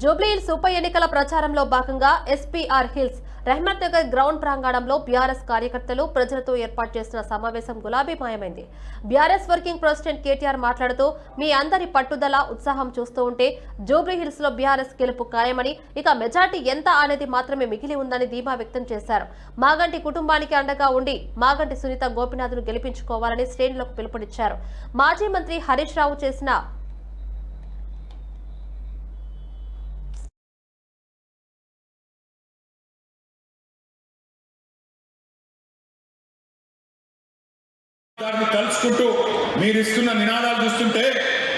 జూబ్లీహిల్స్ ఉప ఎన్నికల ప్రచారంలో భాగంగా SPR Hills Rehmat Nagar ground ప్రాంగణంలో బీఆర్ఎస్ కార్యకర్తలు ప్రజలతో ఏర్పాటు చేసిన సమావేశం గులాబీమయమైంది. బీఆర్ఎస్ వర్కింగ్ ప్రెసిడెంట్ కేటీఆర్ మాట్లాడుతూ మీ అందరి పట్టుదల ఉత్సాహం చూస్తూ ఉంటే జూబ్లీహిల్స్లో బీఆర్ఎస్ గెలుపు ఖాయమని ఇక మెజార్టీ ఎంత అనేది మాత్రమే మిగిలి ఉందని ధీమా వ్యక్తం చేశారు. మాగంటి కుటుంబానికి అండగా ఉండి మాగంటి సునీత గోపినాథ్ను గెలిపించుకోవాలని శ్రేణులకు పిలుపునిచ్చారు. మాజీ మంత్రి హరీష్ రావు చేసిన గారిని తలుచుకుంటూ మీరు ఇస్తున్న నినాదాలు చూస్తుంటే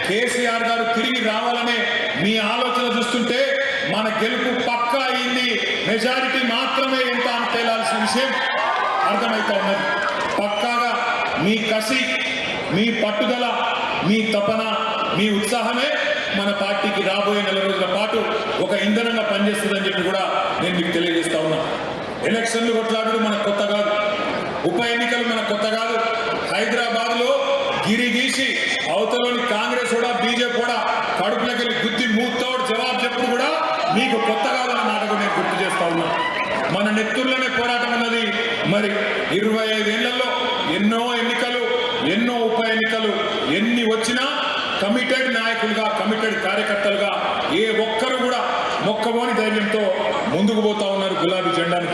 కేసీఆర్ గారు తిరిగి రావాలనే మీ ఆలోచన చూస్తుంటే మన గెలుపు పక్కా అయింది. మెజారిటీ మాత్రమే ఎంత అని తేలాల్సిన విషయం అర్థమవుతా ఉన్నది. పక్కాగా మీ కసి మీ పట్టుదల మీ తపన మీ ఉత్సాహమే మన పార్టీకి రాబోయే నెల రోజుల పాటు ఒక ఇంధనంగా పనిచేస్తుందని చెప్పి కూడా నేను మీకు తెలియజేస్తా ఉన్నా. ఎలక్షన్లు కొట్లాడడం మనకు కొత్త కాదు. ఉప ఎన్నికలు మనకు కొత్త కాదు. గుద్ది మూతోడు జవాబు చెప్పు కూడా మీకు కొత్త ఉన్న నాటకం నేను గుర్తు చేస్తా ఉన్నా. మన నెత్తుల్లోనే పోరాటం ఉన్నది. మరి ఇరవై ఐదేళ్ళలో ఎన్నో ఎన్నికలు ఎన్నో ఉప ఎన్నికలు ఎన్ని వచ్చినా కమిటెడ్ నాయకులుగా కమిటెడ్ కార్యకర్తలుగా ఏ ఒక్కరు కూడా మొక్కబోని ధైర్యంతో ముందుకు పోతా ఉన్నారు గులాబీ జెండాని